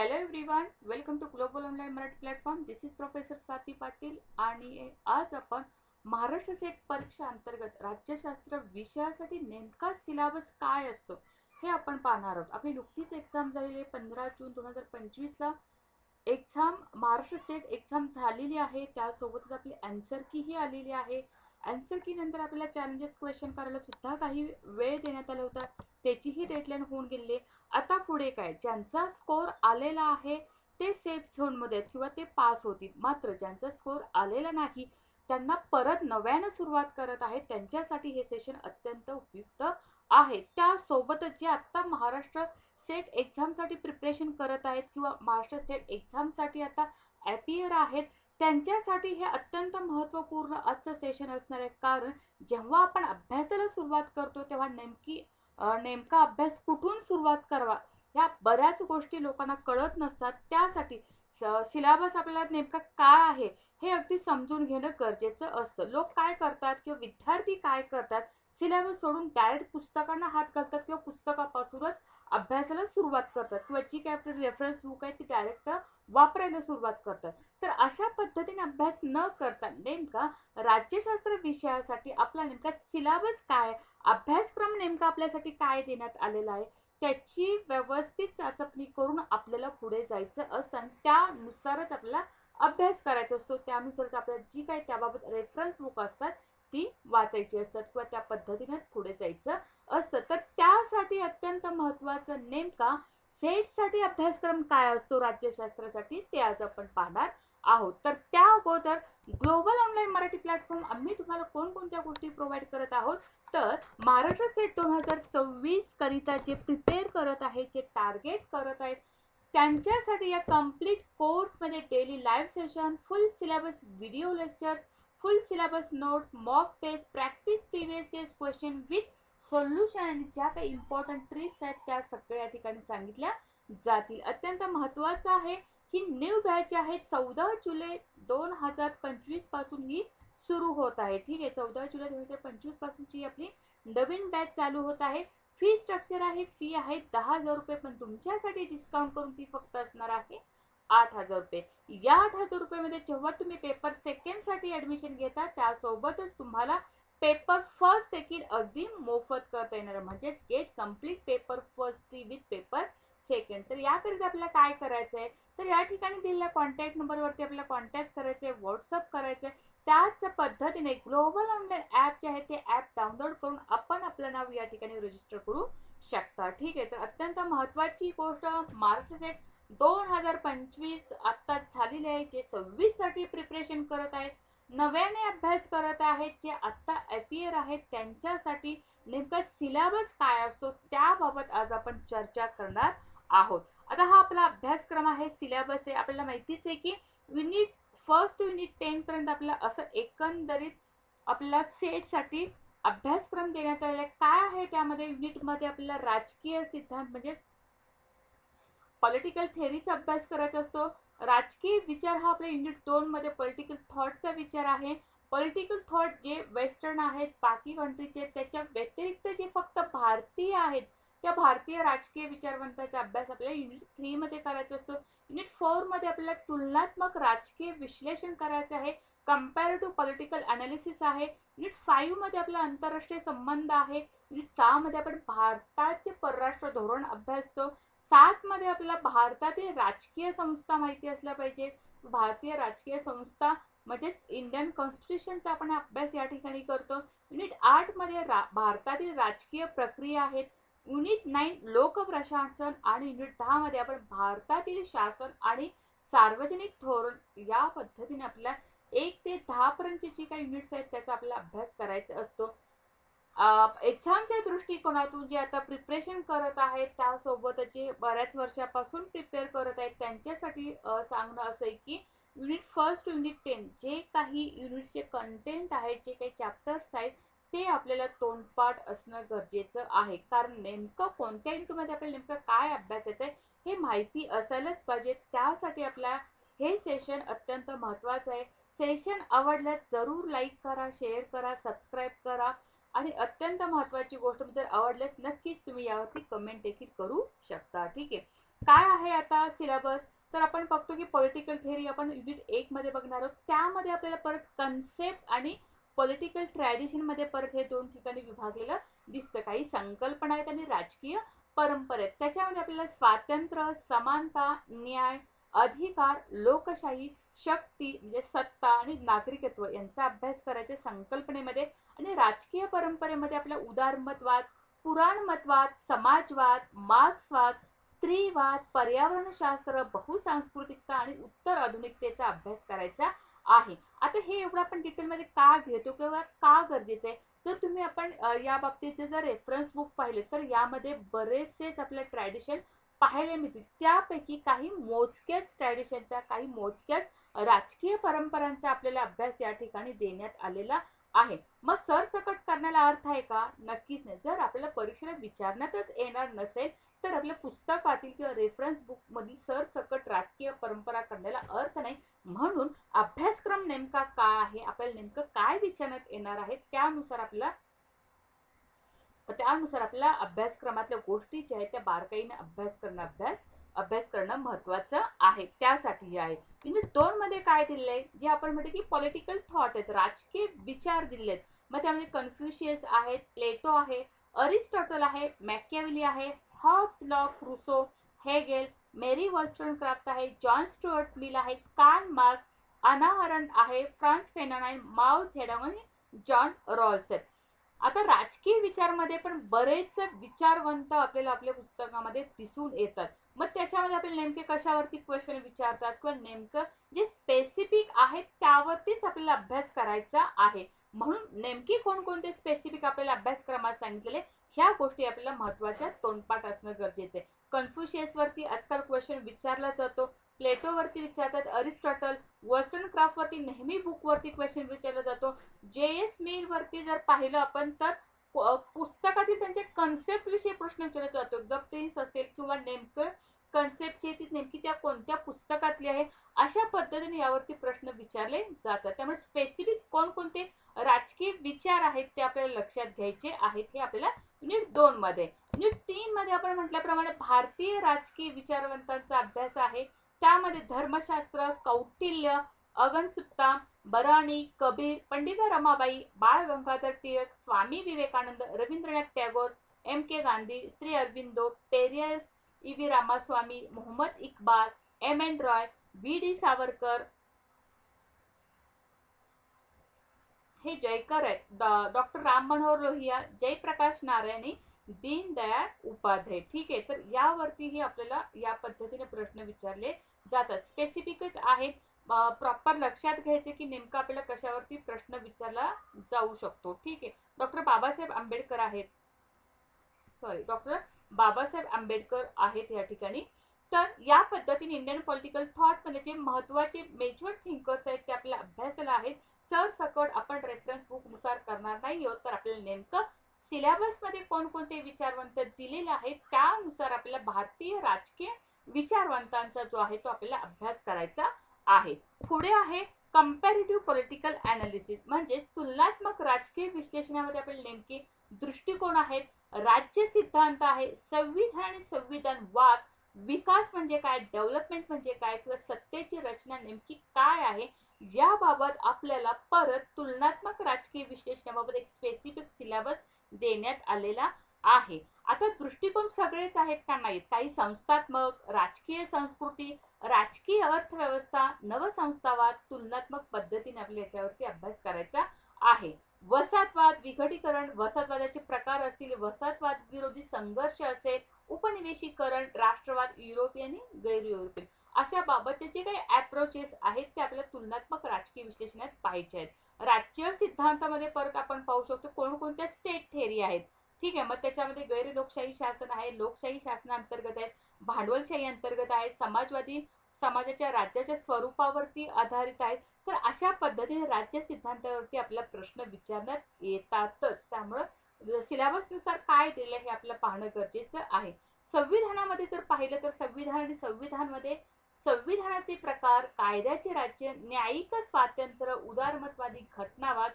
Hello everyone welcome to global online Marathi platform this is professor Swati Patil आणि आज आपण Maharashtra set परीक्षा अंतर्गत राज्यशास्त्र विषयासाठी नेमका सिलेबस काय असतो हे आपण पाहणार आहोत. आपली नुकतीच एक्झाम झालेली आहे पंधरा जून दोन हजार पंचवीसला एक्झाम महाराष्ट्र सेट एक्झाम झालेली आहे त्यासोबतच आपली अँसर कीही आलेली आहे. अँसर की नंतर आपल्याला चॅलेंजेस क्वेश्चन करायला सुद्धा काही वेळ देण्यात आला होता. त्याचीही डेडलाईन होऊन गेलेली आहे. आता पुढे काय? ज्यांचा स्कोर आलेला आहे ते सेफ झोनमध्ये आहेत किंवा ते पास होतील. मात्र ज्यांचा स्कोर आलेला नाही त्यांना परत नव्यानं सुरुवात करत आहेत त्यांच्यासाठी हे सेशन अत्यंत उपयुक्त आहे. त्यासोबतच जे आत्ता महाराष्ट्र सेट एक्झामसाठी प्रिपरेशन करत आहेत किंवा महाराष्ट्र सेट एक्झामसाठी आता ॲपियर आहेत त्यांच्यासाठी हे अत्यंत महत्त्वपूर्ण आजचं सेशन असणार आहे. कारण जेव्हा आपण अभ्यासाला सुरुवात करतो तेव्हा नेमकी नेमका अभ्यास कुठून सुरुवात करावा? ह्या बऱ्याच गोष्टी लोकांना कळत नसतात. त्यासाठी सिलेबस आपल्याला नेमका काय आहे हे अगदी समजून घेणं गरजेचं असतं. लोक काय करतात किंवा विद्यार्थी काय करतात सिलेबस सोडून डायरेक्ट पुस्तकांना हात घालतात किंवा पुस्तकापासूनच अभ्यासाला सुरुवात करतात. किंवा जी काय आपली रेफरन्स बुक आहे ती डायरेक्ट वापरायला सुरुवात करतात. तर अशा पद्धतीने अभ्यास न करता नेमका राज्यशास्त्र विषयासाठी आपला नेमका सिलेबस काय? अभ्यासक्रम नेमका आपल्यासाठी काय देण्यात आलेला आहे? त्याची व्यवस्थित चाचपणी करून आपल्याला पुढे जायचं असतं आणि त्यानुसारच आपल्याला अभ्यास करायचा असतो. त्यानुसारच आपल्याला जी काय त्याबाबत रेफरन्स बुक असतात ती वाचायची असतात किंवा त्या पद्धतीने पुढे जायचं असतं. तर त्यासाठी अत्यंत महत्त्वाचं नेमका सेटसाठी अभ्यासक्रम काय असतो राज्यशास्त्रासाठी ते आज आपण पाहणार आहोत. तर त्या अगोदर ग्लोबल ऑनलाईन मराठी प्लॅटफॉर्म आम्ही तुम्हाला कोणकोणत्या गोष्टी प्रोव्हाइड करत आहोत? तर महाराष्ट्र सेट दोन हजार सव्वीस करिता जे प्रिपेअर करत आहे जे टार्गेट करत आहेत त्यांच्यासाठी या कंप्लीट कोर्समध्ये daily live session full syllabus video lectures full syllabus notes mock test practice previous years question with solution आणि ज्या काही इम्पॉर्टंट ट्रिक्स आहेत त्या सगळ्या ठिकाणी सांगितल्या जातील. अत्यंत महत्त्वाचं आहे ही न्यू बॅच आहे. चौदा जुलै दोन हजार पंचवीसपासून ही सुरू होत आहे. ठीक आहे चौदा जुलै दोन हजार पंचवीस पासूनची आपली नवीन बॅच चालू होत आहे. फी स्ट्रक्चर आहे फी आहे दहा हजार रुपये पण तुमच्यासाठी डिस्काउंट करून ती फक्त असणार आहे आठ हजार रुपये. या आठ हजार रुपयामध्ये जेव्हा तुम्ही पेपर सेकंडसाठी ॲडमिशन घेता त्यासोबतच तुम्हाला पेपर फर्स्ट देखील अगदी मोफत करता येणार म्हणजे GATE complete paper first free with paper second तर याकरिता आपल्याला काय करायचं आहे? तर या ठिकाणी दिलेल्या कॉन्टॅक्ट नंबरवरती आपल्याला कॉन्टॅक्ट करायचं आहे व्हॉट्सअप करायचं आहे. त्याच पद्धतीने ग्लोबल ऑनलाईन ॲप जे आहे ते ॲप डाउनलोड करून आपण आपलं नाव या ठिकाणी रजिस्टर करू शकता. ठीक आहे तर अत्यंत महत्त्वाची गोष्ट महाराष्ट्र सेट दोन हजार पंचवीस आत्ता झालेली आहे जे सव्वीससाठी प्रिपरेशन करत आहेत. नव्याने अभ्यास करत आहेत जे आत्ता अपियर आहेत त्यांच्यासाठी नेमका सिलेबस काय असतो त्याबाबत आज आपण चर्चा करणार आहोत. आता हा आपला अभ्यासक्रम आहे सिलेबस आहे. आपल्याला माहितीच आहे की युनिट फर्स्ट युनिट टेनपर्यंत आपला असं एकंदरीत आपल्याला सेटसाठी अभ्यासक्रम देण्यात आलेला आहे. काय आहे त्यामध्ये? युनिटमध्ये आपल्याला राजकीय सिद्धांत म्हणजे पॉलिटिकल थेअरीचा अभ्यास करायचा असतो. राजकीय विचार हा आपल्या युनिट दोन मध्ये पॉलिटिकल थॉटचा विचार आहे. पॉलिटिकल थॉट जे वेस्टर्न आहेत बाकी कंट्रीचे त्याच्या व्यतिरिक्त जे फक्त भारतीय आहेत त्या भारतीय राजकीय विचारवंताचा अभ्यास आपल्याला युनिट थ्रीमध्ये करायचा असतो. युनिट फोरमध्ये आपल्याला तुलनात्मक राजकीय विश्लेषण करायचं आहे. कम्पॅरेटिव्ह पॉलिटिकल अनालिसिस आहे. युनिट फाईव्हमध्ये आपला आंतरराष्ट्रीय संबंध आहे. युनिट सहामध्ये आपण भारताचे परराष्ट्र धोरण अभ्यासतो. सातमध्ये आपल्याला भारतातील राजकीय संस्था माहिती असल्या पाहिजे भारतीय राजकीय संस्था म्हणजे इंडियन कॉन्स्टिट्यूशनचा आपण अभ्यास या ठिकाणी करतो. युनिट आठमध्ये रा भारतातील राजकीय प्रक्रिया आहेत. युनिट नाईन लोकप्रशासन आणि युनिट दहामध्ये आपण भारतातील शासन आणि सार्वजनिक धोरण या पद्धतीने आपल्याला एक ते दहापर्यंतचे जे काही युनिट्स आहेत त्याचा आपल्याला अभ्यास करायचा असतो. एक्झामच्या दृष्टिकोनातून जे आता प्रिपरेशन करत आहेत त्यासोबत जे बऱ्याच वर्षापासून प्रिपेअर करत आहेत त्यांच्यासाठी सांगणं असं आहे की युनिट फर्स्ट युनिट टेन जे काही युनिटचे कंटेंट आहेत जे काही चॅप्टर्स आहेत ते आपल्याला तोंडपाठ असणं गरजेचं आहे. कारण नेमकं कोणत्या युनिटमध्ये आपल्याला नेमकं काय अभ्यासायचं आहे हे माहिती असायलाच पाहिजे. त्यासाठी आपल्या हे सेशन अत्यंत महत्त्वाचं आहे. सेशन आवडल्यास जरूर लाईक करा शेअर करा सबस्क्राईब करा. आणि अत्यंत महत्त्वाची गोष्ट म्हणजे जर आवडल्यास नक्कीच तुम्ही यावरती कमेंट देखील करू शकता. ठीक आहे. काय आहे आता सिलेबस तर आपण बघतो की पॉलिटिकल थेअरी आपण युनिट एकमध्ये बघणार आहोत. त्यामध्ये आपल्याला परत कन्सेप्ट आणि पॉलिटिकल ट्रॅडिशनमध्ये परत हे दोन ठिकाणी विभागलेलं दिसतं. काही संकल्पना आहेत आणि राजकीय परंपरा आहेत. त्याच्यामध्ये आपल्याला स्वातंत्र्य समानता न्याय अधिकार लोकशाही शक्ती म्हणजे सत्ता आणि नागरिकत्व यांचा अभ्यास करायचे संकल्पनेमध्ये आणि राजकीय परंपरेमध्ये आपल्या उदारमतवाद पुराणमतवाद समाजवाद मार्क्सवाद स्त्रीवाद पर्यावरणशास्त्र बहुसांस्कृतिकता आणि उत्तर आधुनिकतेचा अभ्यास करायचा आहे. आता हे एवढं आपण डिटेलमध्ये का घेतो किंवा का गरजेचं आहे? तर तुम्ही आपण या बाबतीचे जर रेफरन्स बुक पाहिले तर यामध्ये बरेचसेच आपले ट्रॅडिशन पाहायला मिळतील. त्यापैकी काही मोजक्याच ट्रॅडिशनचा काही मोजक्याच राजकीय परंपरांचा आपल्याला अभ्यास या ठिकाणी देण्यात आलेला आहे. मग सरसकट करण्याला अर्थ आहे का? नक्कीच नाही. जर आपल्याला परीक्षेला विचारण्यातच येणार नसेल तर आपल्या पुस्तकातील किंवा रेफरन्स बुक मधील सरसकट राजकीय परंपरा करण्याला अर्थ नाही. म्हणून अभ्यासक्रम नेमका काय आहे? आपल्याला नेमकं काय विचारण्यात येणार आहे? त्यानुसार आपल्याला त्यानुसार आपल्याला अभ्यासक्रमातल्या गोष्टी ज्या आहेत त्या बारकाईने अभ्यास करणं अभ्यास अभ्यास करणं महत्वाचं आहे त्यासाठी आहे. युनिट दोन मध्ये काय आहे जे आपण म्हणतो की पॉलिटिकल थॉट आहेत राजकीय विचार दिलेत. मग त्यामध्ये कन्फ्युशियस आहेत प्लेटो आहे अरिस्टॉटल आहे मॅकॅविली आहे Hobbes Locke Rousseau Hegel Mary Wollstonecraft आहे जॉन स्टुअर्ट मिल आहे कार्ल मार्क्स अनाहरण आहे फ्रान्स फेनानाईन माओ झेडॉंग आणि जॉन रॉल्स आहेत. आता राजकीय विचारमध्ये पण बरेच विचारवंत आपल्याला आपल्या पुस्तकामध्ये दिसून येतात. मग त्याच्यामध्ये आपल्याला नेमके कशावरती क्वेश्चन विचारतात किंवा नेमकं जे स्पेसिफिक आहेत त्यावरतीच आपल्याला अभ्यास करायचा आहे. म्हणून नेमकी कोणकोणते स्पेसिफिक आपल्याला अभ्यासक्रमात सांगितलेले ह्या गोष्टी आपल्याला महत्त्वाच्या तोंडपाठ असणं गरजेचं आहे. कन्फ्युशियसवरती आजकाल क्वेश्चन विचारला जातो प्लेटोवरती विचारतात अरिस्टॉटल वर्सन क्राफ्टवरती नेहमी बुकवरती क्वेश्चन विचारला जातो. जे एस मेलवरती जर पाहिलं आपण तर पुस्तकातील त्यांच्या कन्सेप्ट विषयी प्रश्न विचारला जातो. द प्रिन्स असेल किंवा नेमकं कन्सेप्टची ती नेमकी त्या कोणत्या पुस्तकातली आहे अशा पद्धतीने यावरती प्रश्न विचारले जातात. त्यामुळे स्पेसिफिक कोणकोणते राजकीय विचार आहेत ते आपल्याला लक्षात घ्यायचे आहेत हे आपल्याला युनिट दोन मध्ये. युनिट तीन मध्ये आपण म्हटल्याप्रमाणे भारतीय राजकीय विचारवंतांचा अभ्यास आहे. त्यामध्ये धर्मशास्त्र Kautilya अगनसुत्ता बराणी Kabir Pandita Ramabai Bal Gangadhar Tilak Swami Vivekananda Rabindranath Tagore M K Gandhi Shri Aurobindo Periyar E V Ramaswamy Mohammad Iqbal M N Roy B D Savarkar. हे जयकर आहेत. डॉक्टर राम मनोहर लोहिया जयप्रकाश नारायणी दीनदयाळ उपाध्याय. ठीक आहे तर यावरतीही आपल्याला या पद्धतीने प्रश्न विचारले जातात. स्पेसिफिकच आहेत. प्रॉपर लक्षात घ्यायचे की नेमकं आपल्याला कशावरती प्रश्न विचारला जाऊ शकतो. ठीक आहे. डॉक्टर बाबासाहेब आंबेडकर आहेत. सॉरी डॉक्टर बाबासाहेब आंबेडकर आहेत या ठिकाणी. तर या पद्धतीने इंडियन पॉलिटिकल थॉट म्हणजे जे महत्त्वाचे मेजर थिंकर्स आहेत ते आपल्याला अभ्यासाला आहेत. सरसकट आपण रेफरन्स बुकनुसार करणार नाही आहोत तर आपल्याला नेमकं सिलेबसमध्ये कोणकोणते विचारवंत दिलेले आहेत त्यानुसार आपल्याला भारतीय राजकीय विचारवंतांचा जो आहे तो आपल्याला अभ्यास करायचा आहे. पुढे आहे कम्पॅरेटिव्ह पॉलिटिकल अनालिसिस म्हणजेच तुलनात्मक राजकीय विश्लेषणामध्ये आपले नेमके दृष्टिकोन आहेत. राज्य सिद्धांत आहे. संविधान आणि संविधान वाद विकास म्हणजे काय? डेव्हलपमेंट म्हणजे काय? किंवा सत्तेची रचना नेमकी काय आहे? याबाबत आपल्याला परत तुलनात्मक राजकीय विश्लेषणाबाबत एक स्पेसिफिक सिलेबस देण्यात आलेला आहे. आता दृष्टिकोन सगळेच आहेत का नाहीत? काही संस्थात्मक राजकीय संस्कृती राजकीय अर्थव्यवस्था नवसंस्थावाद तुलनात्मक पद्धतीने आपल्या याच्यावरती अभ्यास करायचा आहे. वसाहतवाद विघटीकरण वसाहतवादाचे प्रकार असतील वसाहतवाद विरोधी संघर्ष असेल उपनिवेशीकरण राष्ट्रवाद युरोपियन गैर युरोपियन अशा बाबतचे जे काही अप्रोचेस आहेत ते आपल्या तुलनात्मक राजकीय विश्लेषणात पाहायचे आहेत. राज्य सिद्धांतामध्ये परत आपण पाहू शकतो. कोणकोणत्या स्टेट थेरी आहेत? ठीक आहे मग त्याच्यामध्ये गैर लोकशाही शासन आहे लोकशाही शासनाअंतर्गत आहेत भांडवलशाही अंतर्गत आहेत समाजवादी समाजाच्या राज्याच्या स्वरूपावरती आधारित आहेत तर अशा पद्धतीने राज्य सिद्धांतावरती आपला प्रश्न विचारण्यात येतातच. त्यामुळं सिलेबसनुसार काय दिलं हे आपल्याला पाहणं गरजेचं आहे. संविधानामध्ये जर पाहिलं तर संविधान आणि संविधानमध्ये संविधानाचे प्रकार कायद्याचे राज्य न्यायिक स्वातंत्र्य उदारमतवादी घटनावाद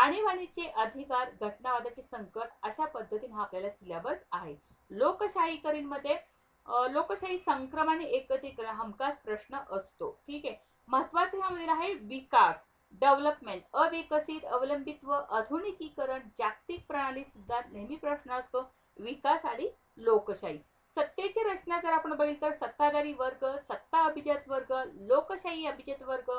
आणीबाणीचे अधिकार घटनावादाचे संकट अशा पद्धतीने हा आपल्याला सिलेबस आहे. लोकशाहीकरीणमध्ये लोकशाही संक्रमण आणि एकत्रीकरण हमखास प्रश्न असतो. ठीक आहे? महत्वाचं ह्यामध्ये आहे विकास डेव्हलपमेंट अविकसित अवलंबित्व आधुनिकीकरण जागतिक प्रणाली सुद्धा नेहमी प्रश्न असतो. विकास आणि लोकशाही. सत्तेची रचना जर आपण बघितलं तर सत्ताधारी वर्ग सत्ता अभिजात वर्ग लोकशाही अभिजात वर्ग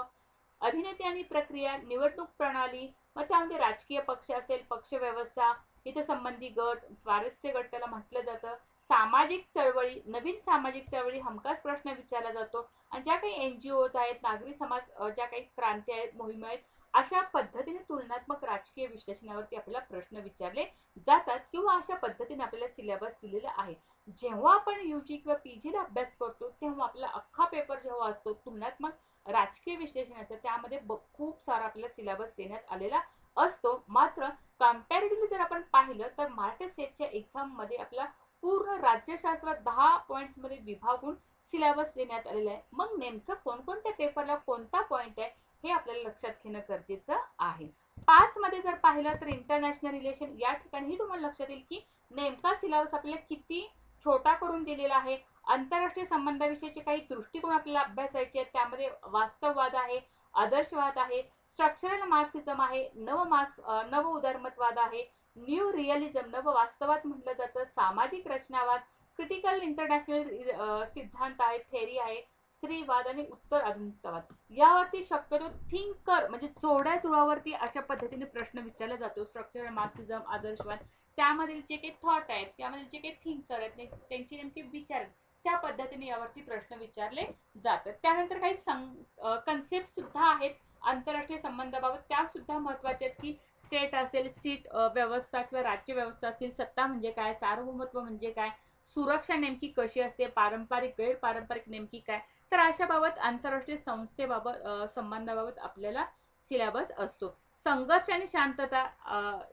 अभिनेते आणि प्रक्रिया निवडणूक प्रणाली मग त्यामध्ये राजकीय पक्ष असेल पक्ष व्यवस्था हितसंबंधी गट स्वारस्य गट त्याला म्हटलं जातं. सामाजिक चळवळी नवीन सामाजिक चळवळी हमखास प्रश्न विचारला जातो. आणि ज्या काही एन जी ओज आहेत नागरी समाज ज्या काही क्रांती आहेत मोहिमा आहेत अशा पद्धतीने तुलनात्मक राजकीय विश्लेषणावरती आपल्याला प्रश्न विचारले जातात किंवा अशा पद्धतीने आपल्याला सिलेबस दिलेला आहे. जेव्हा आपण यूजी किंवा पीजीला अभ्यास करतो तेव्हा आपला अख्खा पेपर जेव्हा असतो तुलनात्मक राजकीय विश्लेषणाचा त्यामध्ये ब- खूप सारा आपल्याला सिलेबस देण्यात आलेला असतो. मात्र कम्पॅरेटिव्हली जर आपण पाहिलं तर मराठी स्टेटच्या एक्झाममध्ये आपला पूर्ण राज्यशास्त्र दहा पॉईंट्समध्ये विभागून सिलेबस देण्यात आलेला आहे. मग नेमकं कोणकोणत्या पेपरला कोणता पॉईंट आहे हे आपल्याला लक्षात घेणं गरजेचं आहे. पाच मध्ये जर पाहिलं तर इंटरनॅशनल रिलेशन या ठिकाणी तुम्हाला लक्षात येईल की नेमका सिलेबस आपल्याला किती छोटा करून दिलेला आहे. आंतरराष्ट्रीय संबंधाविषयीचे काही दृष्टिकोन आपल्याला अभ्यासायचे आहेत. त्यामध्ये वास्तववाद आहे आदर्शवाद आहे स्ट्रक्चरल मार्क्सिझम आहे नव मार्क्स नव उदारमतवाद आहे न्यू रिअलिझम नव वास्तवात म्हटलं जातं सामाजिक रचनावाद क्रिटिकल इंटरनॅशनल सिद्धांत आहे थेरी आहे स्त्रीवाद आणि उत्तर आधुनिकतावाद. यावरती शक्यतो थिंकर म्हणजे जोड्या जुळावरती अशा पद्धतीने प्रश्न विचारला जातो. स्ट्रक्चरल मार्क्सिझम आदर्शवाद त्यामधील जे काही थॉट आहेत त्यामधील जे काही थिंकर आहेत त्यांचे नेमके विचार आहेत, त्या पद्धतीने यावरती प्रश्न विचारले जातात. त्यानंतर काही सं कन्सेप्ट सुद्धा आहेत आंतरराष्ट्रीय संबंधाबाबत. त्या सुद्धा महत्त्वाच्या आहेत की स्टेट असेल स्टेट व्यवस्था किंवा राज्य व्यवस्था असतील सत्ता म्हणजे काय सार्वभौमत्व म्हणजे काय सुरक्षा नेमकी कशी असते पारंपरिक गैर पारंपरिक नेमकी काय? तर अशाबाबत आंतरराष्ट्रीय संस्थेबाबत संबंधाबाबत आपल्याला सिलेबस असतो. संघर्ष आणि शांतता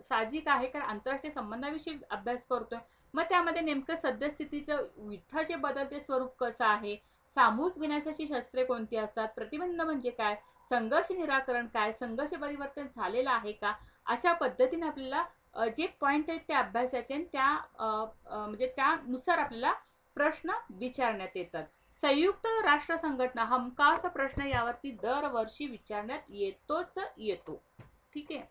साहजिक आहे कारण आंतरराष्ट्रीय संबंधाविषयी अभ्यास करतोय. मग त्यामध्ये नेमकं सद्यस्थितीचं युद्धाचे बदलते स्वरूप कसं आहे? सामूहिक विनाशाची शस्त्रे कोणती असतात? प्रतिबंध म्हणजे काय? संघर्ष निराकरण काय? संघर्ष परिवर्तन झालेलं आहे का? अशा पद्धतीने आपल्याला जे पॉइंट आहेत ते अभ्यासाचे आणि त्या म्हणजे त्यानुसार आपल्याला प्रश्न विचारण्यात येतात. संयुक्त राष्ट्र संघटना हमखास प्रश्न यावरती दरवर्षी विचारण्यात येतोच येतो. ठीक आहे?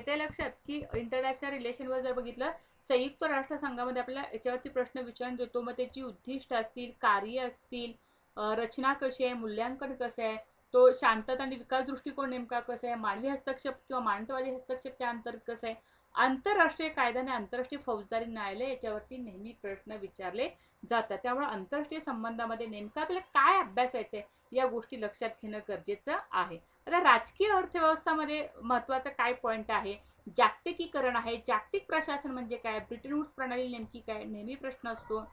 येते लक्षात की इंटरनॅशनल रिलेशनवर जर बघितलं संयुक्त राष्ट्रसंघामध्ये आपल्याला याच्यावरती प्रश्न विचारून देतो. मग त्याची उद्दिष्ट असतील कार्य असतील रचना कशी आहे मूल्यांकन कसं आहे तो शांतता आणि विकास दृष्टिकोन नेमका कसा आहे मानवी हस्तक्षेप किंवा मानवतावादी हस्तक्षेप त्या अंतर्गत कसं आहे आंतरराष्ट्रीय कायदा आणि आंतरराष्ट्रीय फौजदारी न्यायालय याच्यावरती नेहमी प्रश्न विचारले जातात. त्यामुळे आंतरराष्ट्रीय संबंधामध्ये नेमकं आपल्याला काय अभ्यासायचं आहे या गोष्टी लक्षात घेणं गरजेचं आहे. आता राजकीय अर्थव्यवस्थामध्ये महत्त्वाचा काय पॉइंट आहे? जागतिकीकरण आहे. जागतिक प्रशासन म्हणजे काय? ब्रिटन वूड्स प्रणाली नेमकी काय? नेहमी प्रश्न असतो.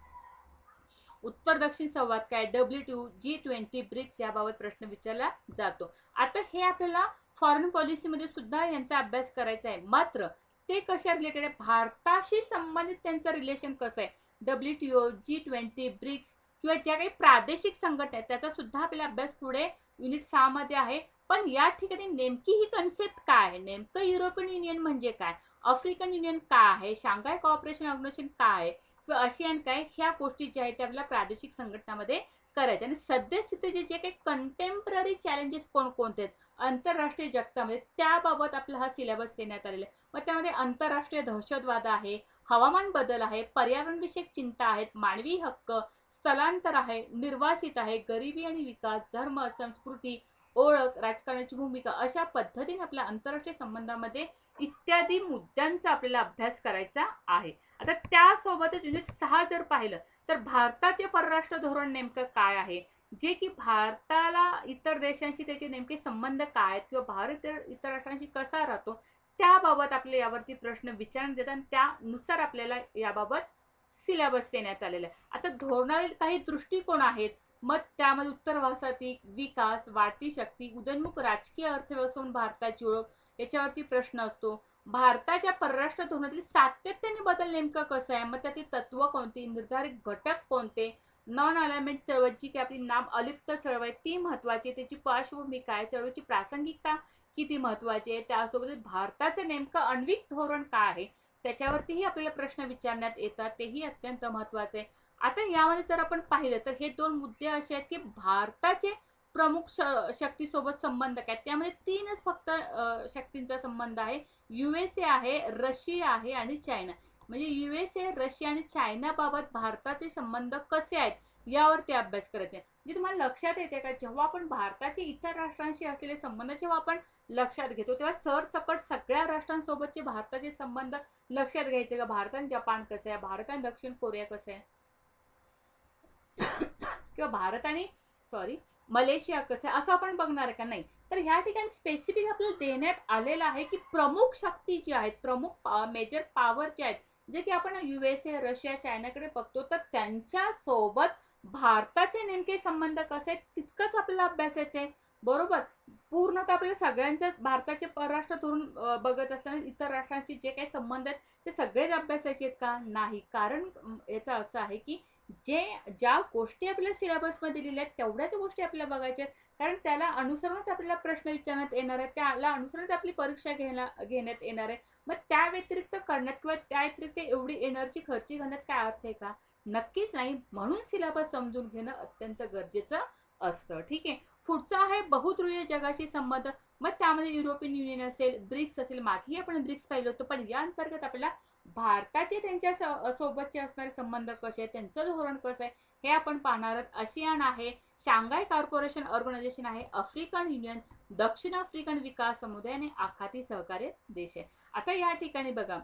उत्तर दक्षिण संवाद काय? W two G twenty BRICS याबाबत प्रश्न विचारला जातो. आता हे आपल्याला फॉरेन पॉलिसीमध्ये सुद्धा यांचा अभ्यास करायचा आहे. मात्र ते कशा रिलेटेड आहे? भारताशी संबंधित त्यांचं रिलेशन कसं आहे? W T O G twenty BRICS किंवा ज्या काही प्रादेशिक संघटना आहेत त्याचा सुद्धा आपल्याला अभ्यास पुढे युनिट सहामध्ये आहे. पण या ठिकाणी नेमकी ही कन्सेप्ट काय आहे? नेमकं युरोपियन युनियन म्हणजे काय? आफ्रिकन युनियन काय आहे? शांघाय कॉपरेशन ऑर्गनायझेशन काय आहे? किंवा आशियान काय ह्या गोष्टी ज्या आहेत त्या आपल्याला प्रादेशिक संघटनामध्ये करायच्या. आणि सद्यस्थितीचे जे काही कंटेम्पररी चॅलेंजेस कोणकोणते आहेत? आंतरराष्ट्रीय जगतामध्ये त्याबाबत आपला हा सिलेबस देण्यात आलेला आहे. मग त्यामध्ये आंतरराष्ट्रीय दहशतवाद आहे हवामान बदल आहे पर्यावरणविषयक चिंता आहेत मानवी हक्क स्थलांतर आहे निर्वासित आहे गरिबी आणि विकास धर्म संस्कृती ओळख राजकारणाची भूमिका अशा पद्धतीने आपल्या आंतरराष्ट्रीय संबंधामध्ये इत्यादी मुद्द्यांचा आपल्याला अभ्यास करायचा आहे. आता त्यासोबतच युनिट सहा जर पाहिलं तर भारताचे परराष्ट्र धोरण नेमकं काय आहे? जे की भारताला इतर देशांशी त्याचे नेमके संबंध काय आहेत किंवा भारत इतर राष्ट्रांशी कसा राहतो त्याबाबत आपले यावरती प्रश्न विचारण्यात येतात आणि त्यानुसार आपल्याला याबाबत सिलेबस देण्यात आलेला आहे. आता धोरणातील काही दृष्टिकोन आहेत. मग त्यामध्ये उत्तर भारतातील विकास वाढती शक्ती उदयनमुख राजकीय अर्थव्यवस्था भारताची ओळख याच्यावरती प्रश्न असतो. भारताच्या परराष्ट्र धोरणातील सातत्याने बदल नेमकं कसं आहे? मग त्यातील तत्व कोणती? निर्धारित घटक कोणते? नॉन अलाइनमेंट चळवळ जी की आपली नाम? अलिप्त चळवळ आहे ती महत्वाची त्याची पार्श्वभूमी काय? चळवळीची प्रासंगिकता किती महत्वाची आहे? त्यासोबतच भारताचे नेमकं आण्विक धोरण काय आहे? त्याच्यावरतीही आपल्याला प्रश्न विचारण्यात येतात. तेही अत्यंत महत्त्वाचे आहे आता यामध्ये जर आपण पाहिलं तर हे दोन मुद्दे असे आहेत की भारताचे प्रमुख श शक्तीसोबत संबंध काय? त्यामध्ये तीनच फक्त शक्तींचा संबंध आहे. युएसए आहे रशिया आहे आणि चायना. म्हणजे युएसए रशिया आणि चायनाबाबत भारताचे संबंध कसे आहेत? यावरती अभ्यास करायचे जे म्हणजे तुम्हाला लक्षात येते का जेव्हा आपण भारताचे इतर राष्ट्रांशी असलेले संबंध जेव्हा आपण लक्षात घेतो तेव्हा सरसकट सगळ्या राष्ट्रांसोबतचे भारताचे संबंध लक्षात घ्यायचे का? भारत आणि जपान कसं आहे? भारत आणि दक्षिण कोरिया कसं आहे? किंवा भारत आणि सॉरी मलेशिया कसं आहे? असं आपण बघणार आहे का? नाही. तर ह्या ठिकाणी स्पेसिफिक आपल्याला देण्यात आलेलं आहे की प्रमुख शक्ती जी आहेत प्रमुख मेजर पॉवर जे आहेत जे की आपण युएसए रशिया चायनाकडे बघतो तर त्यांच्यासोबत भारताचे नेमके संबंध कसे? तितकंच आपल्याला अभ्यासायचं आहे बरोबर? पूर्णतः आपल्याला सगळ्यांचं भारताचे परराष्ट्र धोरण बघत असताना इतर राष्ट्रांशी जे काही संबंध आहेत ते सगळेच अभ्यासायचे आहेत का? नाही. कारण याचं असं आहे की जे ज्या गोष्टी आपल्या सिलेबसमध्ये दिलेल्या आहेत तेवढ्याच गोष्टी आपल्याला बघायच्या आहेत. कारण त्याला अनुसरूनच आपल्याला प्रश्न विचारण्यात येणार आहे त्याला अनुसरूनच आपली परीक्षा घेण्या घेण्यात येणार आहे मग त्या व्यतिरिक्त करण्यात किंवा त्या व्यतिरिक्त एवढी एनर्जी खर्ची घालण्यात काय अर्थ आहे का? नक्कीच नाही. म्हणून सिलेबस समजून घेणं अत्यंत गरजेचं असतं. ठीक आहे? पुढचा आहे बहुध्रुवीय जगाशी संबंध. मग त्यामध्ये युरोपियन युनियन असेल ब्रिक्स असेल मागेही आपण ब्रिक्स पाहिलं होतं. पण या अंतर्गत आपल्याला भारताचे त्यांच्या सोबतचे असणारे संबंध कसे आहेत? त्यांचं धोरण कसं आहे? हे आपण पाहणार आहोत. आशियान आहे शांघाय कॉर्पोरेशन ऑर्गनायझेशन आहे आफ्रिकन युनियन दक्षिण आफ्रिकन विकास समुदाय आणि आखाती सहकार्य देश आहे. आता या ठिकाणी बघा.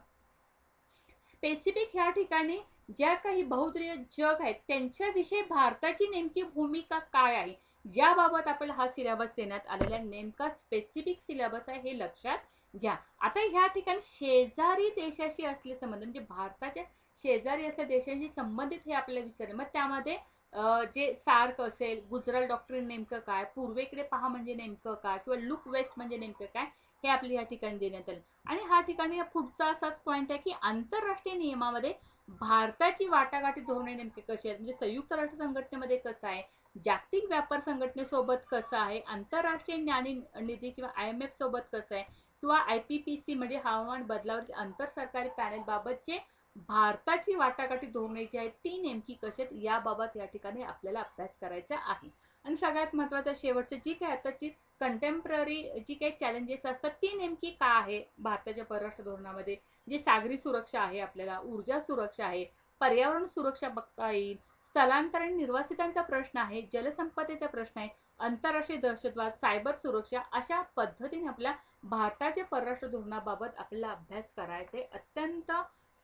स्पेसिफिक ह्या ठिकाणी ज्या काही बहुद्रीय जग आहेत त्यांच्याविषयी भारताची नेमकी भूमिका काय आहे? याबाबत आपल्याला हा सिलेबस देण्यात आलेला नेमका स्पेसिफिक सिलेबस आहे हे लक्षात घ्या. आता ह्या ठिकाणी शेजारी देशाशी असले संबंध म्हणजे भारताच्या शेजारी असल्या देशांशी संबंधित हे आपल्याला विचारले. मग त्यामध्ये जे सार्क असेल गुजराल डॉक्टरीन नेमकं काय? पूर्वेकडे पहा म्हणजे नेमकं काय? किंवा लुक वेस्ट म्हणजे नेमकं काय? हे आपल्या या ठिकाणी देण्यात आले. आणि हा ठिकाणी पुढचा असाच पॉईंट आहे की आंतरराष्ट्रीय नियमामध्ये भारताची वाटाघाटी धोरणे नेमके कशी आहेत? म्हणजे संयुक्त राष्ट्र संघटनेमध्ये कसं आहे? जागतिक व्यापार संघटनेसोबत कसं आहे? आंतरराष्ट्रीय ज्ञानी निधी किंवा आय एम एफ सोबत कसं आहे? किंवा आय पी पी सी म्हणजे हवामान बदलावरती आंतर सरकारी पॅनेलबाबतचे भारताची वाटाघाटी धोरणे जी आहेत ती नेमकी कशी आहेत? याबाबत या ठिकाणी आपल्याला अभ्यास करायचा आहे. आणि सगळ्यात महत्त्वाचं शेवटचं जी काय आताची कंटेम्पररी जी काही चॅलेंजेस असतात ती नेमकी का आहे? भारताच्या परराष्ट्र धोरणामध्ये जी सागरी सुरक्षा आहे आपल्याला ऊर्जा सुरक्षा आहे पर्यावरण सुरक्षा बघता येईल स्थलांतरण निर्वासितांचा प्रश्न आहे जलसंपदेचा प्रश्न आहे आंतरराष्ट्रीय दहशतवाद सायबर सुरक्षा अशा पद्धतीने आपल्या भारताच्या परराष्ट्र धोरणाबाबत आपल्याला अभ्यास करायचे अत्यंत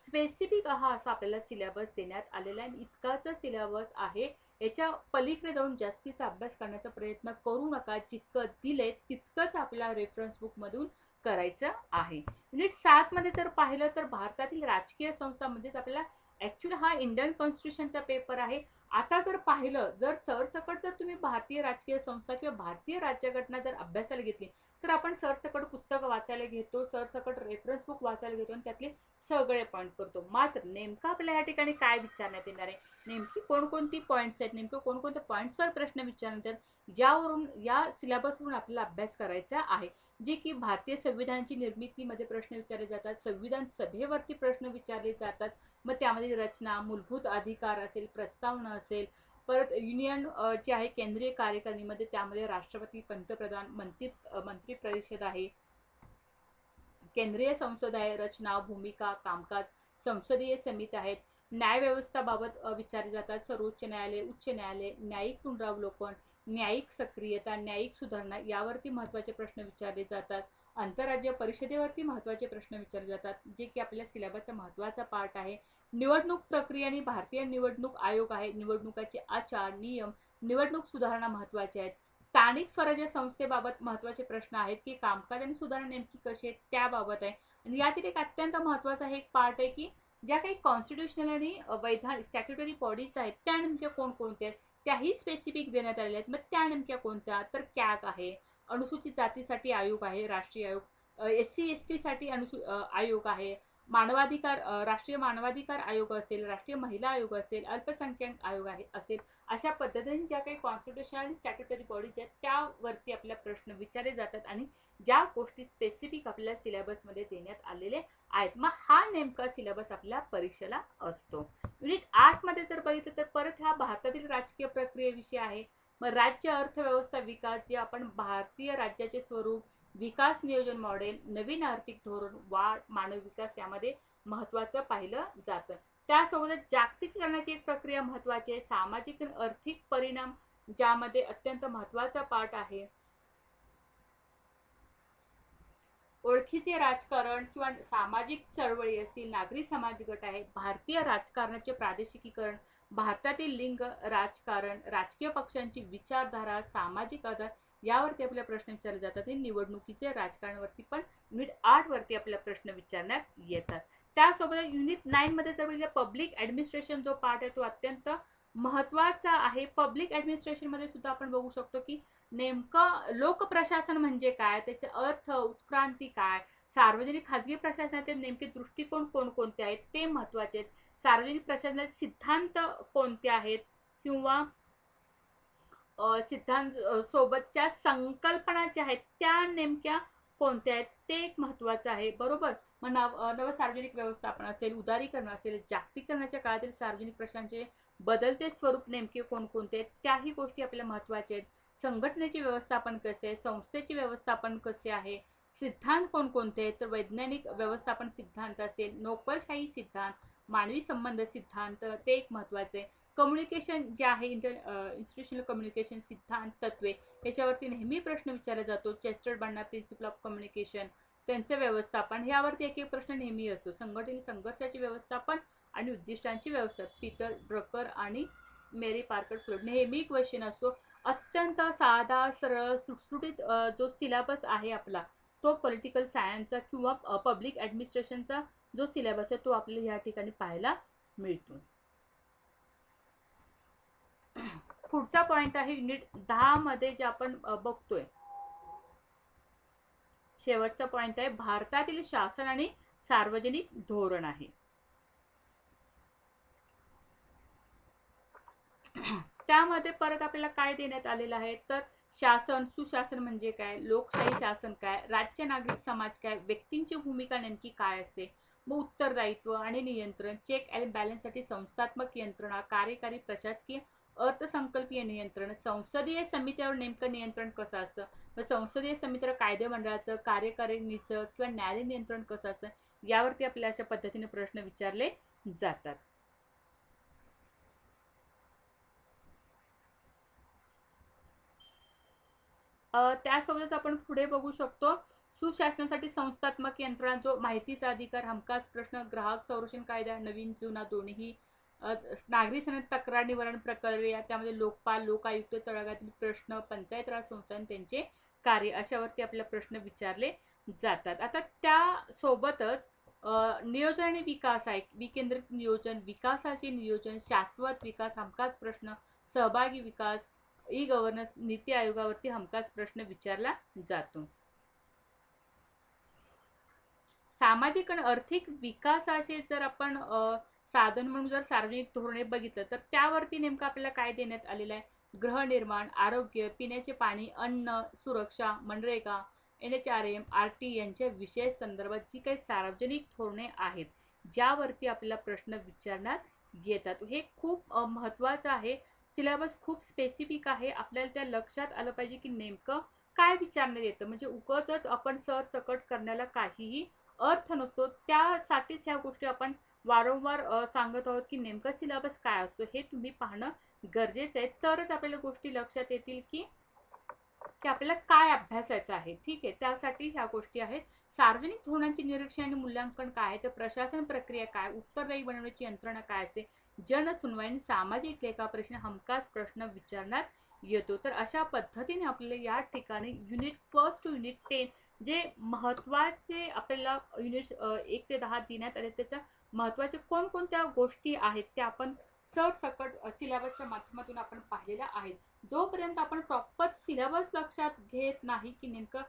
स्पेसिफिक हा असा आपल्याला सिलेबस देण्यात आलेला आहे इतकाच सिलेबस आहे याच्या पलीकडे जाऊन जास्तीचा अभ्यास करण्याचा प्रयत्न करू नका. जितकं दिले तितकंच आपल्या रेफरन्स बुकमधून करायचं आहे. युनिट सातमध्ये जर पाहिलं तर भारतातील राजकीय संस्था म्हणजेच आपल्याला ॲक्च्युली हा इंडियन कॉन्स्टिट्यूशनचा पेपर आहे. आता जर पाहिलं जर सरसकट जर तुम्ही भारतीय राजकीय संस्था किंवा भारतीय राज्यघटना जर अभ्यासाला घेतली तर आपण सरसकट पुस्तकं वाचायला घेतो सरसकट रेफरन्स बुक वाचायला घेतो आणि त्यातले सगळे पॉईंट करतो. मात्र नेमकं आपल्या या ठिकाणी काय विचारण्यात येणार आहे? नेमकी कोणकोणती पॉईंट्स आहेत? नेमकं कोणकोणत्या पॉईंट्सवर प्रश्न विचारण्यात येतात यावरून या सिलेबसवरून आपल्याला अभ्यास करायचा आहे. जे की भारतीय संविधानाची निर्मितीमध्ये प्रश्न विचारले जातात संविधान सभेवरती प्रश्न विचारले जातात. मग त्यामध्ये रचना मूलभूत अधिकार असेल प्रस्तावना असेल परत युनियन जे आहे केंद्रीय कार्यकारिणीमध्ये त्यामध्ये राष्ट्रपती पंतप्रधान मंत्री मंत्री परिषद आहे. केंद्रीय संसद आहे रचना भूमिका कामकाज संसदीय समिती आहेत. न्यायव्यवस्थाबाबत विचारले जातात. सर्वोच्च न्यायालय उच्च न्यायालय न्यायिक पुनरावलोकन न्यायिक सक्रियता न्यायिक सुधारणा यावरती महत्त्वाचे प्रश्न विचारले जातात. आंतरराज्य परिषदेवरती महत्त्वाचे प्रश्न विचारले जातात जे की आपल्या सिलेबसचा महत्त्वाचा पार्ट आहे. निवडणूक प्रक्रिया आणि भारतीय निवडणूक आयोग आहे. निवडणुकाचे आचार नियम निवडणूक सुधारणा महत्त्वाचे आहेत. स्थानिक स्वराज्य संस्थेबाबत महत्त्वाचे प्रश्न आहेत की कामकाज आणि सुधारणा नेमकी कशी आहेत त्याबाबत आहे. आणि यातील एक अत्यंत महत्त्वाचा हे एक पार्ट आहे की ज्या काही कॉन्स्टिट्युशनल आणि वैधानिक स्टॅट्युटरी बॉडीज आहेत त्या नेमक्या कोणकोणत्या आहेत? त्याही स्पेसिफिक देण्यात आलेल्या आहेत. मग त्या नेमक्या कोणत्या? तर कॅग आहे. अनुसूचित जातीसाठी आयोग आहे राष्ट्रीय आयोग. एस सी एस टीसाठी अनुसू आयोग आहे. मानवाधिकार राष्ट्रीय मानवाधिकार आयोग असेल राष्ट्रीय महिला आयोग असेल अल्पसंख्याक आयोग आहे असेल अशा पद्धतीने ज्या काही कॉन्स्टिट्युशन आणि स्टॅट्युटरी बॉडीज आहेत त्यावरती आपल्या प्रश्न विचारले जातात आणि ज्या गोष्टी स्पेसिफिक आपल्या सिलेबसमध्ये देण्यात आलेले आहेत मग हा नेमका सिलेबस आपल्या परीक्षेला असतो. युनिट आठमध्ये जर बघितलं तर परत हा भारतातील राजकीय प्रक्रियेविषयी आहे. मग राज्य अर्थव्यवस्था विकास जे आपण भारतीय राज्याचे स्वरूप विकास नियोजन मॉडेल नवीन आर्थिक धोरण वाढ मानव विकास यामध्ये महत्वाचं पाहिलं जातं. त्यासोबतच जागतिकीकरणाची एक प्रक्रिया महत्वाची आहे. सामाजिक आणि आर्थिक परिणाम ज्यामध्ये अत्यंत महत्त्वाचा पार्ट आहे. ओळखीचे राजकारण किंवा सामाजिक चळवळी असतील नागरी समाज गट आहे भारतीय राजकारणाचे प्रादेशिकीकरण भारतातील लिंग राजकारण राजकीय पक्षांची विचारधारा सामाजिक आधार यावरती आपले प्रश्न विचारले जातात. हे निवडणुकीचे राजकारणावरती पण युनिट आठवरती आपल्या प्रश्न विचारण्यात येतात. त्यासोबत युनिट नाईनमध्ये जर बघितलं पब्लिक ॲडमिनिस्ट्रेशन जो पार्ट आहे तो अत्यंत महत्त्वाचा आहे. पब्लिक ॲडमिनिस्ट्रेशनमध्ये सुद्धा आपण बघू शकतो की नेमकं लोकप्रशासन म्हणजे काय? त्याचे अर्थ उत्क्रांती काय? सार्वजनिक खाजगी प्रशासनाचे नेमके दृष्टिकोन कोणकोणते आहेत? ते महत्त्वाचे आहेत. सार्वजनिक प्रशासनाचे सिद्धांत कोणते आहेत? किंवा सिद्धांत सोबतच्या संकल्पना ज्या आहेत त्या नेमक्या कोणत्या आहेत? ते एक महत्त्वाचं आहे. बरोबर? मग नव नव सार्वजनिक व्यवस्थापन असेल उदारीकरण असेल जागतिकीकरणाच्या काळातील सार्वजनिक प्रश्नांचे बदलते स्वरूप नेमके कोणकोणते आहेत त्याही गोष्टी आपल्या महत्त्वाच्या आहेत. संघटनेचे व्यवस्थापन कसे आहे? संस्थेचे व्यवस्थापन कसे आहे? सिद्धांत कोणकोणते आहेत? तर वैज्ञानिक व्यवस्थापन सिद्धांत असेल नोकरशाही सिद्धांत मानवी संबंध सिद्धांत ते एक महत्त्वाचे आहे. कम्युनिकेशन जे आहे इंटर इन्स्टिट्यूशनल कम्युनिकेशन सिद्धांत तत्वे याच्यावरती नेहमी प्रश्न विचारला जातो. Chester Barnard principle of communication त्यांचं व्यवस्थापन. यावरती एक एक प्रश्न नेहमी असतो. संघटने संघर्षाचे व्यवस्थापन आणि उद्दिष्टांची व्यवस्था. पीटर ड्रकर आणि मेरी पार्कर फ्लोड नेहमी क्वेश्चन असतो. अत्यंत साधा सरळ सुटसुटीत जो सिलेबस आहे आपला तो पॉलिटिकल सायन्सचा किंवा पब्लिक ॲडमिनिस्ट्रेशनचा जो सिलेबस आहे तो आपल्याला या ठिकाणी पाहायला मिळतो. पुढचा पॉइंट आहे युनिट दहा मध्ये जे आपण बघतोय. शेवटचा पॉइंट आहे भारतातील शासन आणि सार्वजनिक धोरण आहे. त्यामध्ये परत आपल्याला काय देण्यात आलेलं आहे? तर शासन सुशासन म्हणजे काय? लोकशाही शासन काय? राज्य नागरिक समाज काय? व्यक्तींची भूमिका नेमकी काय असते? मग उत्तरदायित्व आणि नियंत्रण चेक अँड बॅलन्ससाठी संस्थात्मक यंत्रणा कार्यकारी प्रशासकीय अर्थसंकल्पीय नियंत्रण संसदीय समित्यावर नेमकं नियंत्रण कसं असतं? मग संसदीय समितीवर कायदेमंडळाचं कार्यकारिणीचं किंवा न्यायालय नियंत्रण कसं असतं? यावरती आपल्याला अशा पद्धतीने प्रश्न विचारले जातात. त्यासोबतच आपण पुढे बघू शकतो सुशासनासाठी संस्थात्मक यंत्रणा जो माहितीचा अधिकार हमखास प्रश्न ग्राहक संरक्षण कायदा नवीन जुना दोन्ही नागरी सनद तक्रार निवारण प्रक्रिया त्यामध्ये लोकपाल लोक आयुक्त तळागातील प्रश्न पंचायत राज संस्था आणि त्यांचे कार्य अशावरती आपल्याला प्रश्न विचारले जातात. आता त्यासोबतच नियोजन आणि विकास आहे विकेंद्रित नियोजन विकासाचे नियोजन शाश्वत विकास हमखास प्रश्न सहभागी विकास ई गव्हर्नन्स नीती आयोगावरती हमखास प्रश्न विचारला जातो. सामाजिक आणि आर्थिक विकासाचे जर आपण साधन म्हणून जर सार्वजनिक धोरणे बघितलं तर त्यावरती नेमकं आपल्याला काय देण्यात आलेलं आहे? गृहनिर्माण आरोग्य पिण्याचे पाणी अन्न सुरक्षा MNREGA N H R M R T यांच्या विषय संदर्भात जी काही सार्वजनिक धोरणे आहेत ज्यावरती आपल्याला प्रश्न विचारण्यात येतात. हे खूप महत्त्वाचं आहे. सिलेबस खूप स्पेसिफिक आहे. आपल्याला त्या लक्षात आलं पाहिजे की नेमकं काय विचारण्यात येतं. म्हणजे उगचच आपण सरसकट करण्याला काहीही अर्थ नसतो. त्यासाठीच ह्या गोष्टी आपण वारंवार सांगत आहोत की नेमका सिलेबस काय असतो हे तुम्ही पाहणं गरजेचं आहे. तरच आपल्याला गोष्टी लक्षात येतील की की आपल्याला काय अभ्यासायचं आहे. ठीक आहे? त्यासाठी ह्या गोष्टी आहेत. सार्वजनिक धोरणांचे निरीक्षण आणि मूल्यांकन काय आहे? तर प्रशासन प्रक्रिया काय? उत्तरदायी बनवण्याची यंत्रणा काय असते? जनसुनवाई आणि सामाजिक लेखा प्रश्न हमखास प्रश्न विचारण्यात येतो. तर अशा पद्धतीने आपल्याला या ठिकाणी unit first to unit ten जे महत्त्वाचे आपल्याला युनिट एक ते दहा देण्यात आले त्याचा महत्त्वाच्या कोणकोणत्या गोष्टी आहेत त्या आपण सरसकट सिलेबसच्या माध्यमातून आपण पाहिलेल्या आहेत. जोपर्यंत आपण प्रॉपर सिलेबस लक्षात घेत नाही की नेमकं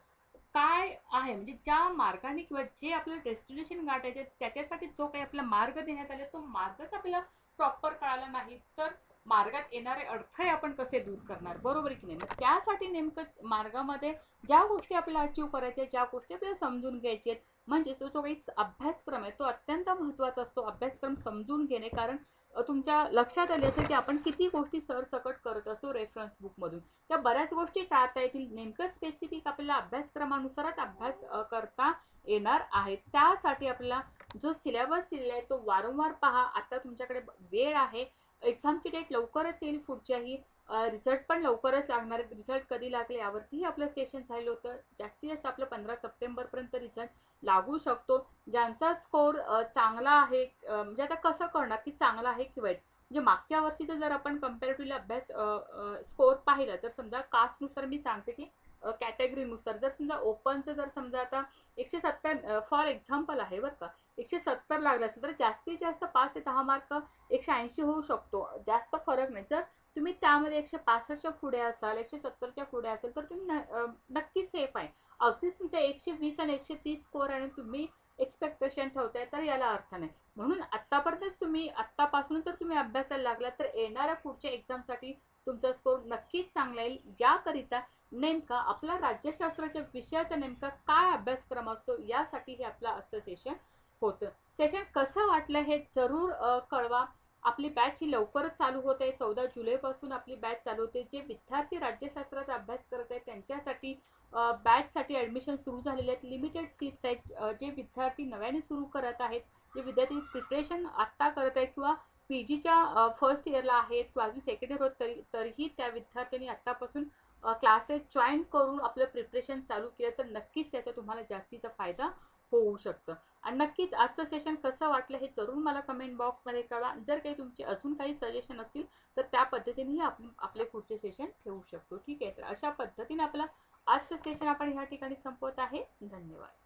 काय आहे म्हणजे ज्या मार्गाने किंवा जे आपलं डेस्टिनेशन गाठायचे त्याच्यासाठी जो काही आपला मार्ग देण्यात आले तो मार्गच आपल्याला प्रॉपर कळाला नाही. तर मार्गात येणारे अडथळे आपण कसे दूर करणार? बरोबर की नाही? मग त्यासाठी नेमकं मार्गामध्ये ज्या गोष्टी आपल्याला अचीव करायच्या ज्या गोष्टी आपल्याला समजून घ्यायच्या आहेत म्हणजे तो जो काही अभ्यासक्रम आहे तो अत्यंत महत्त्वाचा असतो अभ्यासक्रम समजून घेणे. कारण तुमच्या लक्षात आले असेल की आपण किती गोष्टी सरसकट करत असतो रेफरन्स बुकमधून त्या बऱ्याच गोष्टी टाळता येतील. नेमकं स्पेसिफिक आपल्याला अभ्यासक्रमानुसारच अभ्यास करता येणार आहे त्यासाठी आपल्याला जो सिलेबस दिलेला आहे तो वारंवार पहा. आता तुमच्याकडे वेळ आहे. एक्झामची डेट लवकरच येईल पुढच्याही. रिझल्ट पण लवकरच लागणार आहे रिझल्ट कधी लागले यावरतीही आपलं सेशन झालं होतं. जास्तीत जास्त आपलं पंधरा सप्टेंबरपर्यंत रिझल्ट लागू शकतो. ज्यांचा स्कोर चांगला आहे म्हणजे आता कसं कळणार की चांगला आहे की वाईट? म्हणजे मागच्या वर्षीचं जर आपण कम्पॅरेटिव्हली अभ्यास स्कोर पाहिला तर समजा कास्टनुसार मी सांगते की कॅटेगरीनुसार जर समजा ओपनचं जर समजा आता एकशे सत्तर फॉर एक्झाम्पल आहे बरं का. एकशे सत्तर लागले असेल तर जास्तीत जास्त पाच ते दहा मार्क एकशे ऐंशी होऊ शकतो. जास्त फरक नाही. जर तुम्ही त्यामध्ये एकशे पासष्टच्या पुढे असाल एकशे सत्तरच्या पुढे असेल तर तुम्ही न- नक्की सेफ आहे. अगदीच तुमचा एकशे वीस आणि एकशे तीस स्कोर आणि तुम्ही एक्सपेक्टेशन ठेवताय तर याला अर्थ नाही. म्हणून आत्तापर्यंतच तुम्ही आत्तापासूनच जर तुम्ही अभ्यासाला लागला तर येणाऱ्या पुढच्या एक्झामसाठी तुमचा स्कोर नक्कीच चांगला येईल. याकरिता नेमका आपला राज्यशास्त्राच्या विषयाचा नेमका काय अभ्यासक्रम असतो यासाठी हे आपलं आजचं सेशन होतं. सेशन कसं वाटलं हे जरूर कळवा. आपली बॅच ही लवकरच चालू होते. आहे चौदा जुलैपासून आपली बॅच चालू होते. जे विद्यार्थी राज्यशास्त्राचा अभ्यास करत आहेत त्यांच्यासाठी बॅचसाठी ॲडमिशन सुरू झालेले आहेत. लिमिटेड सीट्स आहेत. जे विद्यार्थी नव्याने सुरू करत आहेत जे विद्यार्थी प्रिपरेशन आत्ता करत आहेत किंवा पी जीच्या फर्स्ट इयरला आहेत किंवा अजून सेकंड इयर होत तरी तरीही त्या विद्यार्थ्यांनी आत्तापासून क्लासेस जॉईन करून आपलं प्रिपरेशन चालू केलं तर नक्कीच त्याचा तुम्हाला जास्तीचा फायदा होऊ शकतं. आणि नक्कीच आजचं सेशन कसं वाटलं हे जरूर मला कमेंट बॉक्समध्ये कळवा. जर काही तुमचे अजून काही सजेशन असतील तर त्या पद्धतीनेही आपण आपले पुढचे सेशन ठेवू शकतो. ठीक आहे? तर अशा पद्धतीने आपलं आजचं सेशन आपण ह्या ठिकाणी संपवत आहे. धन्यवाद.